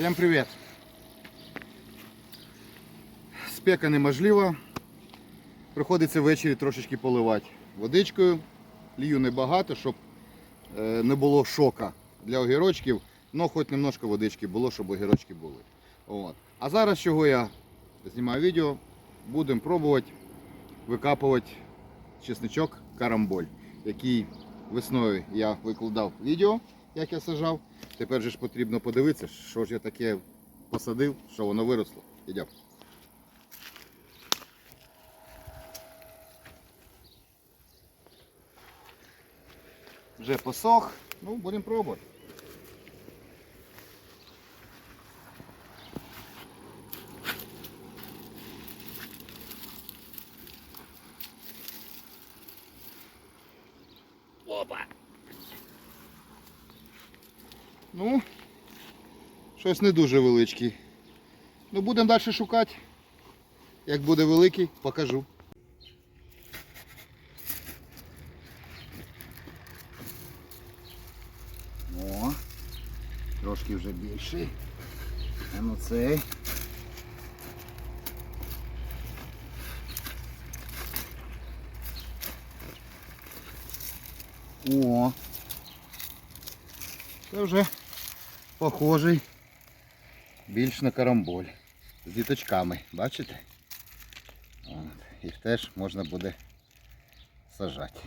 Всем привет! Спека неможлива. Приходиться ввечері трошечки поливати водичкою. Лію небагато, щоб е, не було шока для огірочків. Ну, хоч немножко водички було, щоб огірочки були. От. А зараз, чого я знімаю відео, будемо пробувати викапувати чесничок карамболь, який весною я викладав відео, як я сажав. Тепер же ж потрібно подивитися, що ж я таке посадив, що воно виросло. Ідемо. Вже посох, ну будемо пробувати. Опа! Ну, щось не дуже величкий. Ну, будемо далі шукати. Як буде великий, покажу. О, трошки вже більший. А ну цей. О, це вже похожий більш на карамболь. З діточками, бачите? От. Їх теж можна буде сажати.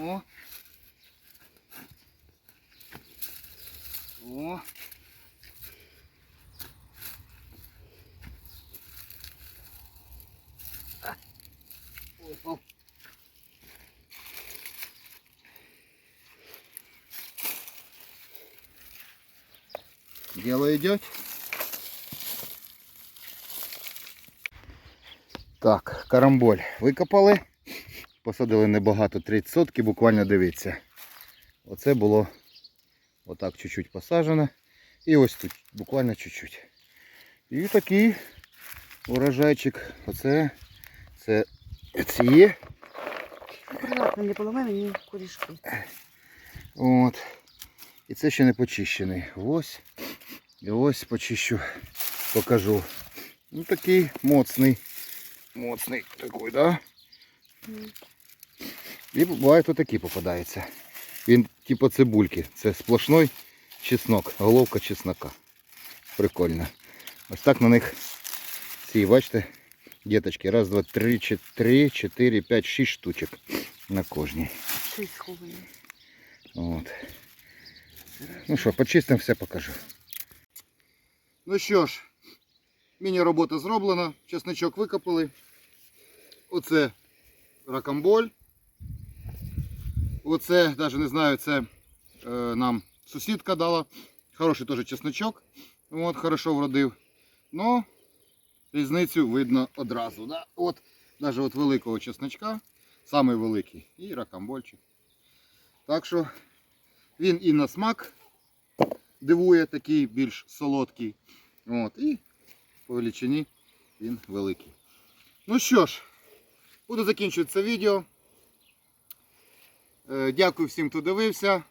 О. О. А. Дело идет. Так, карамболь викопали. Посадили небагато 30 сотки, буквально дивіться. Оце було отак чуть-чуть посаджено. І ось тут буквально чуть-чуть. І такий урожайчик. Оце це ці. Акуратно, не поламай мені корішки. От. І це ще не почищений. Ось. І ось почищу, покажу. Ну такий моцний. Моцний такий, да? І буває то такий попадається. Він типу цибульки. Це сплошной чеснок, головка чеснока. Прикольно. Ось так на них ці, бачите, діточки. Раз, два, три, чотири, чотири, п'ять, шість штучок на кожній. Шість. От. Ну що, почистимо, все покажу. Ну що ж, міні-робота зроблена, чесничок викопали. Оце ракамболь. Оце, навіть не знаю, це е, нам сусідка дала. Хороший теж чесночок. От, хорошо вродив. Ну, різницю видно одразу. Да? От, навіть от великого чесночка, самий великий, і ракамбольчик. Так що він і на смак дивує, такий більш солодкий. От, і по величині він великий. Ну що ж, буду закінчувати це відео. Е, Дякую всім, хто дивився.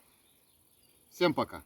Всім пока.